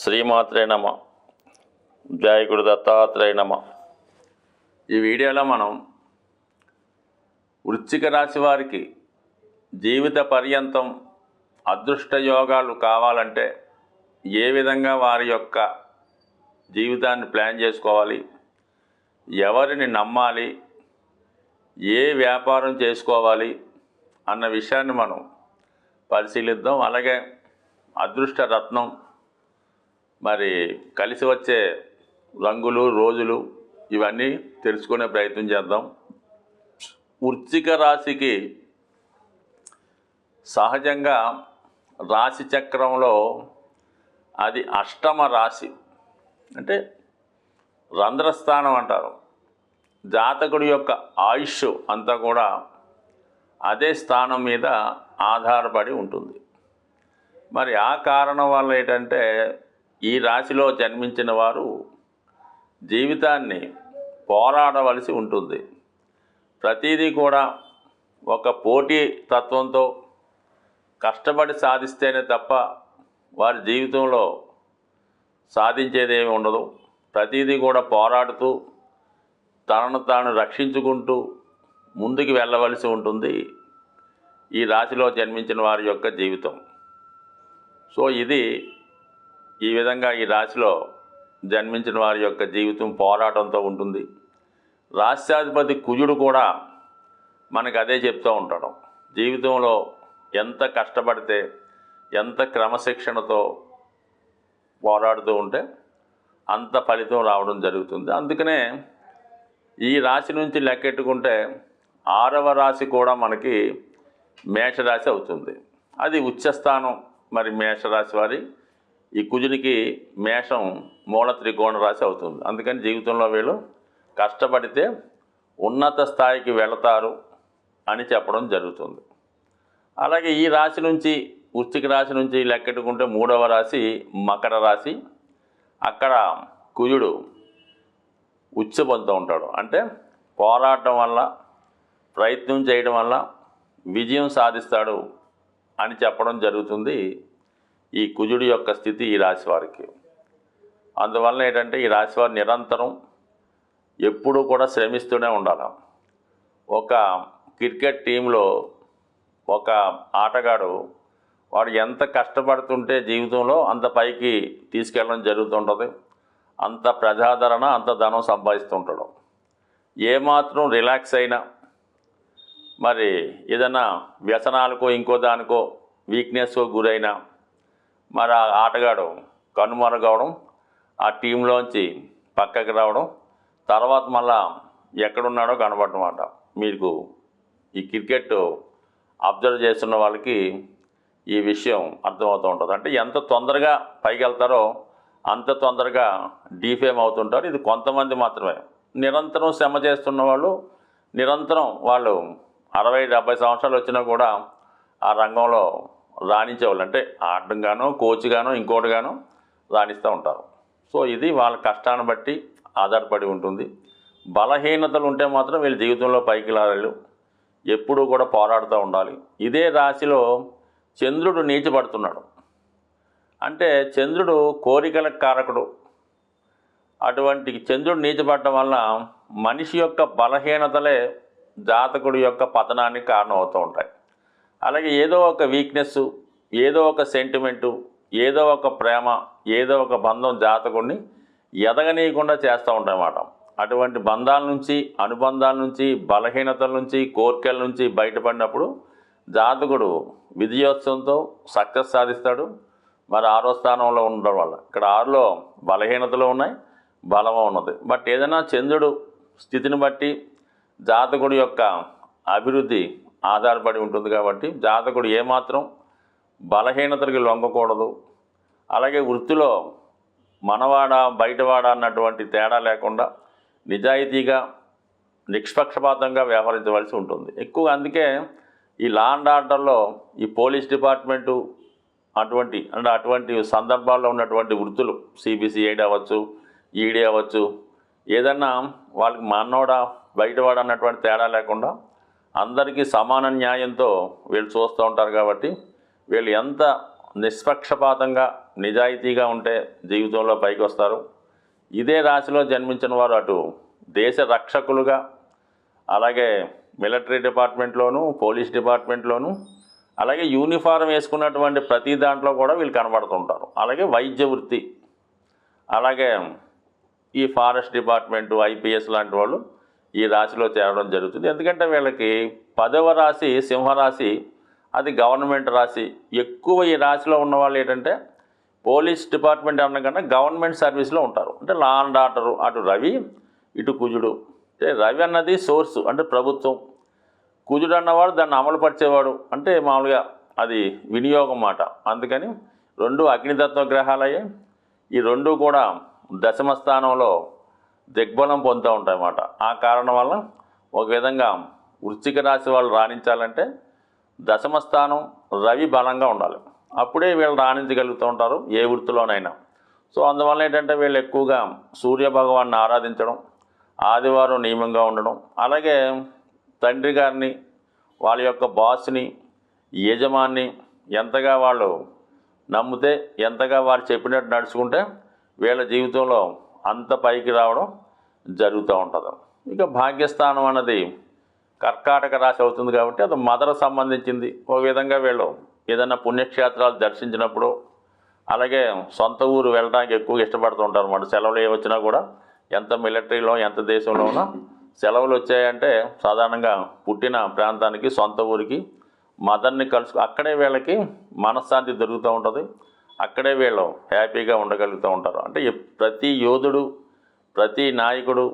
శ్రీమాత్రే నమ. జాయకుడు దత్తాత్రేయ నమ. ఈ వీడియోలో మనం వృశ్చిక రాశి వారికి జీవిత పర్యంతం అదృష్ట యోగాలు కావాలంటే ఏ విధంగా వారి యొక్క జీవితాన్ని ప్లాన్ చేసుకోవాలి ఎవరిని నమ్మాలి ఏ వ్యాపారం చేసుకోవాలి అన్న విషయాన్ని మనం పరిశీలిద్దాం. అలాగే అదృష్ట రత్నం మరి కలిసి వచ్చే రంగులు రోజులు ఇవన్నీ తెలుసుకునే ప్రయత్నం చేద్దాం. వృశ్చిక రాశికి సహజంగా రాశి చక్రంలో అది అష్టమ రాశి. అంటే రంధ్రస్థానం అంటారు. జాతకుడి యొక్క ఆయుష్ అంతా కూడా అదే స్థానం మీద ఆధారపడి ఉంటుంది. మరి ఆ కారణం వల్ల ఏంటంటే ఈ రాశిలో జన్మించిన వారు జీవితాన్ని పోరాడవలసి ఉంటుంది. ప్రతిదీ కూడా ఒక పోటీ తత్వంతో కష్టపడి సాధిస్తేనే తప్ప వారి జీవితంలో సాధించేది ఉండదు. ప్రతిదీ కూడా పోరాడుతూ తనను తాను రక్షించుకుంటూ ముందుకు వెళ్ళవలసి ఉంటుంది. ఈ రాశిలో జన్మించిన వారి యొక్క జీవితం. సో ఇది ఈ విధంగా ఈ రాశిలో జన్మించిన వారి యొక్క జీవితం పోరాటంతో ఉంటుంది. రాష్ట్రాధిపతి కుజుడు కూడా మనకు అదే చెప్తూ ఉంటాడు. జీవితంలో ఎంత కష్టపడితే ఎంత క్రమశిక్షణతో పోరాడుతూ ఉంటే అంత ఫలితం రావడం జరుగుతుంది. అందుకనే ఈ రాశి నుంచి లెక్కెట్టుకుంటే ఆరవ రాశి కూడా మనకి మేషరాశి అవుతుంది. అది ఉచ్చస్థానం మరి మేషరాశి వారి ఈ కుజునికి మేషం మూల త్రికోణ రాశి అవుతుంది. అందుకని జీవితంలో వీళ్ళు కష్టపడితే ఉన్నత స్థాయికి వెళతారు అని చెప్పడం జరుగుతుంది. అలాగే ఈ రాశి నుంచి వృశ్చిక రాశి నుంచి లెక్కెట్టుకుంటే మూడవ రాశి మకర రాశి. అక్కడ కుజుడు ఉచ్చ పొందుతూ ఉంటాడు. అంటే పోరాటం వల్ల ప్రయత్నం చేయడం వల్ల విజయం సాధిస్తాడు అని చెప్పడం జరుగుతుంది. ఈ కుజుడి యొక్క స్థితి ఈ రాశి వారికి. అందువల్ల ఏంటంటే ఈ రాశి వారు నిరంతరం ఎప్పుడూ కూడా శ్రమిస్తూనే ఉండాలి. ఒక క్రికెట్ టీంలో ఒక ఆటగాడు వాడు ఎంత కష్టపడుతుంటే జీవితంలో అంత పైకి తీసుకెళ్ళడం జరుగుతుంటుంది. అంత ప్రజాదరణ అంత ధనం సంపాదిస్తుంటాడు. ఏమాత్రం రిలాక్స్ అయినా మరి ఏదైనా వ్యసనాలకో ఇంకో దానికో వీక్నెస్కో గురైనా మరి ఆ ఆటగాడు కనుమరుగవడం ఆ టీంలోంచి పక్కకి రావడం తర్వాత మళ్ళా ఎక్కడున్నాడో కనబడమాట మీకు ఈ క్రికెట్ అబ్జర్వ్ చేస్తున్న వాళ్ళకి ఈ విషయం అర్థమవుతూ ఉంటుంది. అంటే ఎంత తొందరగా పైకి వెళ్తారో అంత తొందరగా డీఫేమ్ అవుతుంటారు. ఇది కొంతమంది మాత్రమే. నిరంతరం శ్రమ చేస్తున్న వాళ్ళు నిరంతరం వాళ్ళు అరవై డెబ్బై సంవత్సరాలు వచ్చినా కూడా ఆ రంగంలో రాణించేవాళ్ళు. అంటే ఆడడం కోచ్గానో ఇంకోటిగానో రాణిస్తూ ఉంటారు. సో ఇది వాళ్ళ కష్టాన్ని బట్టి ఆధారపడి ఉంటుంది. బలహీనతలు ఉంటే మాత్రం వీళ్ళ జీవితంలో పైకి రాలేరు ఎప్పుడూ కూడా పోరాడుతూ ఉండాలి. ఇదే రాశిలో చంద్రుడు నీచబడుతున్నాడు అంటే చంద్రుడు కోరికల కారకుడు. అటువంటి చంద్రుడు నీచబడటం వల్ల మనిషి యొక్క బలహీనతలే జాతకుడి యొక్క పతనానికి కారణం అవుతూ ఉంటాయి. అలాగే ఏదో ఒక వీక్నెస్ ఏదో ఒక సెంటిమెంటు ఏదో ఒక ప్రేమ ఏదో ఒక బంధం జాతకుడిని ఎదగనీయకుండా చేస్తూ ఉంటాయన్నమాట. అటువంటి బంధాల నుంచి అనుబంధాల నుంచి బలహీనతల నుంచి కోరికల నుంచి బయటపడినప్పుడు జాతకుడు విజయోత్సవంతో సక్సెస్ సాధిస్తాడు. మరి ఆరో స్థానంలో ఉండడం వల్ల ఇక్కడ ఆరులో బలహీనతలు ఉన్నాయి బలం ఉన్నది. బట్ ఏదైనా చంద్రుడు స్థితిని బట్టి జాతకుడి యొక్క అభివృద్ధి ఆధారపడి ఉంటుంది కాబట్టి జాతకుడు ఏమాత్రం బలహీనతలకి లొంగకూడదు. అలాగే వృత్తిలో మనవాడ బయటవాడ అన్నటువంటి తేడా లేకుండా నిజాయితీగా నిష్పక్షపాతంగా వ్యవహరించవలసి ఉంటుంది. ఎక్కువ అందుకే ఈ లా అండ్ ఆర్డర్లో ఈ పోలీస్ డిపార్ట్మెంటు అటువంటి అంటే అటువంటి సందర్భాల్లో ఉన్నటువంటి వృత్తులు సిబిసిఐడి అవ్వచ్చు ఈడీ అవ్వచ్చు ఏదన్నా వాళ్ళకి మనోడా బయటవాడ అన్నటువంటి తేడా లేకుండా అందరికీ సమాన న్యాయంతో వీళ్ళు చూస్తూ ఉంటారు కాబట్టి వీళ్ళు ఎంత నిష్పక్షపాతంగా నిజాయితీగా ఉంటే జీవితంలో పైకి వస్తారు. ఇదే రాశిలో జన్మించిన వారు అటు దేశ రక్షకులుగా అలాగే మిలిటరీ డిపార్ట్మెంట్లోను పోలీస్ డిపార్ట్మెంట్లోను అలాగే యూనిఫారం వేసుకున్నటువంటి ప్రతి దాంట్లో కూడా వీళ్ళు కనబడుతుంటారు అలాగే వైద్య వృత్తి అలాగే ఈ ఫారెస్ట్ డిపార్ట్మెంటు ఐపీఎస్ లాంటి వాళ్ళు ఈ రాశిలో చేరడం జరుగుతుంది. ఎందుకంటే వీళ్ళకి పదవ రాశి సింహరాశి అది గవర్నమెంట్ రాశి. ఎక్కువ ఈ రాశిలో ఉన్న వాళ్ళు ఏంటంటే పోలీస్ డిపార్ట్మెంట్ అనగానే గవర్నమెంట్ సర్వీస్లో ఉంటారు. అంటే లా అండ్ ఆర్డర్ అటు రవి ఇటు కుజుడు. అంటే రవి అన్నది సోర్సు అంటే ప్రభుత్వం. కుజుడు అన్నవాడు దాన్ని అమలుపరిచేవాడు అంటే మామూలుగా అది వినియోగం మాట. అందుకని రెండు అగ్నితత్వ గ్రహాలయ్యాయి. ఈ రెండు కూడా దశమ స్థానంలో దిగ్బలం పొందుతూ ఉంటాయన్నమాట. ఆ కారణం వల్ల ఒక విధంగా వృశ్చిక రాశి వాళ్ళు రాణించాలంటే దశమ స్థానం రవి బలంగా ఉండాలి. అప్పుడే వీళ్ళు రాణించగలుగుతూ ఉంటారు ఏ వృత్తిలోనైనా. సో అందువల్ల ఏంటంటే వీళ్ళు ఎక్కువగా సూర్య భగవాన్ని ఆరాధించడం ఆదివారం నియమంగా ఉండడం అలాగే తండ్రి గారిని వాళ్ళ యొక్క బాస్ని యజమాన్ని ఎంతగా వాళ్ళు నమ్మితే ఎంతగా వారు చెప్పినట్టు నడుచుకుంటే వీళ్ళ జీవితంలో అంత పైకి రావడం జరుగుతూ ఉంటుంది. ఇక భాగ్యస్థానం అన్నది కర్కాటక రాశి అవుతుంది కాబట్టి అది మదర్ సంబంధించింది. ఒక విధంగా వీళ్ళు ఏదైనా పుణ్యక్షేత్రాలు దర్శించినప్పుడు అలాగే సొంత ఊరు వెళ్ళడానికి ఎక్కువగా ఇష్టపడుతూ ఉంటారు అన్నమాట. సెలవులు ఏమొచ్చినా వచ్చినా కూడా ఎంత మిలిటరీలో ఎంత దేశంలో ఉన్నా సెలవులు వచ్చాయంటే సాధారణంగా పుట్టిన ప్రాంతానికి సొంత ఊరికి మదర్ని కలుసు అక్కడే వీళ్ళకి మనశ్శాంతి దొరుకుతూ ఉంటుంది. అక్కడే వీళ్ళు హ్యాపీగా ఉండగలుగుతూ ఉంటారు. అంటే ప్రతి యోధుడు ప్రతి నాయకుడు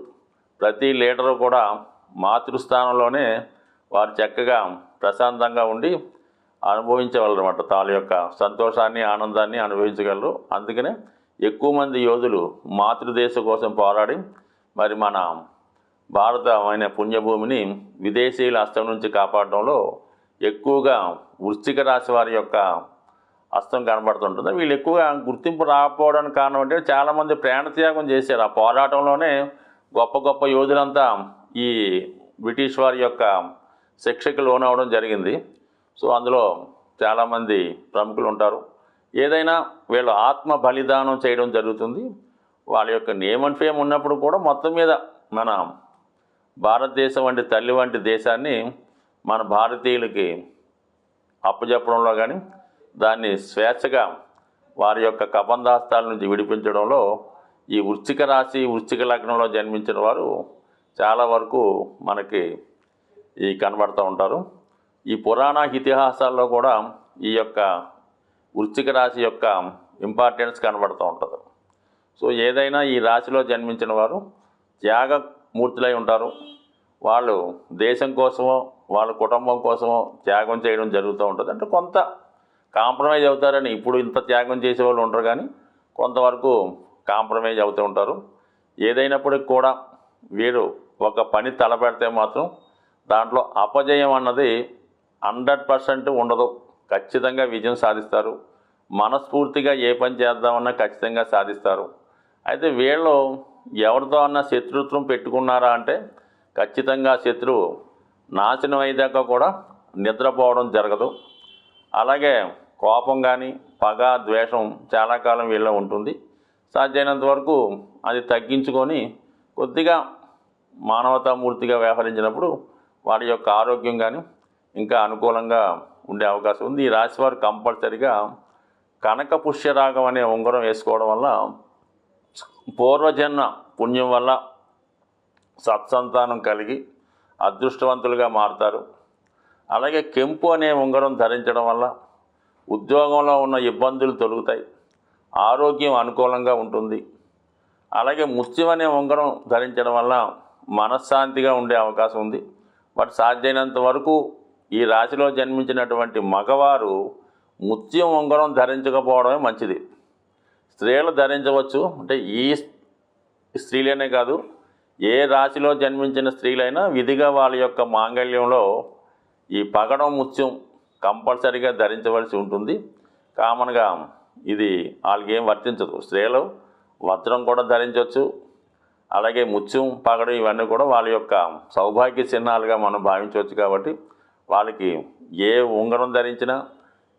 ప్రతి లీడరు కూడా మాతృస్థానంలోనే వారు చక్కగా ప్రశాంతంగా ఉండి అనుభవించగలరు అనమాట తాళ యొక్క సంతోషాన్ని ఆనందాన్ని అనుభవించగలరు. అందుకనే ఎక్కువ మంది యోధులు మాతృదేశ కోసం పోరాడి మరి మన భారతమైన పుణ్యభూమిని విదేశీయుల హస్తం నుంచి కాపాడడంలో ఎక్కువగా వృశ్చిక రాశి వారి యొక్క హస్తం కనబడుతుంటుంది. వీళ్ళు ఎక్కువగా గుర్తింపు రాకపోవడానికి కారణం అంటే చాలామంది ప్రాణత్యాగం చేశారు. ఆ పోరాటంలోనే గొప్ప గొప్ప యోధులంతా ఈ బ్రిటిష్ వారి యొక్క శిక్షకు లోనవడం జరిగింది. సో అందులో చాలామంది ప్రముఖులు ఉంటారు ఏదైనా వీళ్ళు ఆత్మ బలిదానం చేయడం జరుగుతుంది. వాళ్ళ యొక్క నేమ్ అండ్ ఫేమ్ ఉన్నప్పుడు కూడా మొత్తం మీద మన భారతదేశం వంటి తల్లి వంటి దేశాన్ని మన భారతీయులకి అప్పచెప్పడంలో కానీ దాన్ని స్వేచ్ఛగా వారి యొక్క కబంధాస్తాల నుంచి విడిపించడంలో ఈ వృశ్చిక రాశి వృశ్చిక లగ్నంలో జన్మించిన వారు చాలా వరకు మనకి ఈ కనబడుతూ ఉంటారు. ఈ పురాణ ఇతిహాసాల్లో కూడా ఈ యొక్క వృశ్చిక రాశి యొక్క ఇంపార్టెన్స్ కనబడుతూ ఉంటుంది. సో ఏదైనా ఈ రాశిలో జన్మించిన వారు త్యాగమూర్తులై ఉంటారు. వాళ్ళు దేశం కోసమో వాళ్ళ కుటుంబం కోసమో త్యాగం చేయడం జరుగుతూ ఉంటుంది. అంటే కొంత కాంప్రమైజ్ అవుతారని ఇప్పుడు ఇంత త్యాగం చేసే వాళ్ళు ఉంటారు కానీ కొంతవరకు కాంప్రమైజ్ అవుతూ ఉంటారు. ఏదైనప్పటికి కూడా వీరు ఒక పని తలపెడితే మాత్రం దాంట్లో అపజయం అన్నది హండ్రెడ్ పర్సెంట్ ఉండదు. ఖచ్చితంగా విజయం సాధిస్తారు. మనస్ఫూర్తిగా ఏ పని చేద్దామన్నా ఖచ్చితంగా సాధిస్తారు. అయితే వీళ్ళు ఎవరితో అన్నా శత్రుత్వం పెట్టుకున్నారా అంటే ఖచ్చితంగా శత్రువు నాశనం అయ్యాక కూడా నిద్రపోవడం జరగదు. అలాగే కోపం కానీ పగ ద్వేషం చాలా కాలం వీళ్ళ ఉంటుంది. సాధ్యమైనంత వరకు అది తగ్గించుకొని కొద్దిగా మానవతామూర్తిగా వ్యవహరించినప్పుడు వారి యొక్క ఆరోగ్యం కానీ ఇంకా అనుకూలంగా ఉండే అవకాశం ఉంది. ఈ రాశి వారు కంపల్సరిగా కనక పుష్యరాగం అనే ఉంగరం వేసుకోవడం వల్ల పూర్వజన్మ పుణ్యం వల్ల సత్సంతానం కలిగి అదృష్టవంతులుగా మారుతారు. అలాగే కెంపు అనే ఉంగరం ధరించడం వల్ల ఉద్యోగంలో ఉన్న ఇబ్బందులు తొలుగుతాయి. ఆరోగ్యం అనుకూలంగా ఉంటుంది. అలాగే ముత్యం అనే ఉంగరం ధరించడం వల్ల మనశ్శాంతిగా ఉండే అవకాశం ఉంది. బట్ సాధ్యమైనంత వరకు ఈ రాశిలో జన్మించినటువంటి మగవారు ముత్యం ఉంగరం ధరించకపోవడమే మంచిది. స్త్రీలు ధరించవచ్చు. అంటే ఈ స్త్రీలనే కాదు ఏ రాశిలో జన్మించిన స్త్రీలైనా విధిగా వాళ్ళ యొక్క మాంగళ్యంలో ఈ పగడం ముత్యం కంపల్సరీగా ధరించవలసి ఉంటుంది. కామన్గా ఇది వాళ్ళకి ఏం వర్తించదు. స్త్రీలు వజ్రం కూడా ధరించవచ్చు అలాగే ముత్యం పగడం ఇవన్నీ కూడా వాళ్ళ యొక్క సౌభాగ్య చిహ్నాలుగా మనం భావించవచ్చు కాబట్టి వాళ్ళకి ఏ ఉంగరం ధరించినా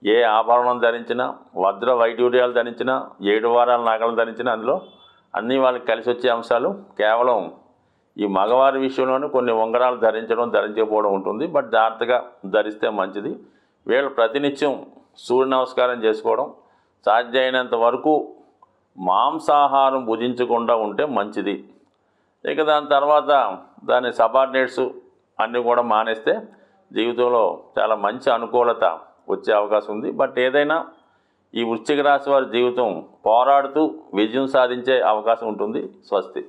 ఏ ఆభరణం ధరించినా వజ్ర వైడూర్యాలు ధరించినా ఏడు వారాల నగలు ధరించినా అందులో అన్నీ వాళ్ళకి కలిసి వచ్చే అంశాలు. కేవలం ఈ మగవారి విషయంలోనే కొన్ని ఉంగరాలు ధరించడం ధరించకపోవడం ఉంటుంది. బట్ జాగ్రత్తగా ధరిస్తే మంచిది. వీళ్ళు ప్రతినిత్యం సూర్య నమస్కారం చేసుకోవడం సాధ్యమైనంత వరకు మాంసాహారం భుజించకుండా ఉంటే మంచిది. ఇక దాని తర్వాత దాని సబార్డినేట్స్ అన్నీ కూడా మానేస్తే జీవితంలో చాలా మంచి అనుకూలత వచ్చే అవకాశం ఉంది. బట్ ఏదైనా ఈ వృశ్చిక రాశి వారి జీవితం పోరాడుతూ విజయం సాధించే అవకాశం ఉంటుంది. స్వస్తి.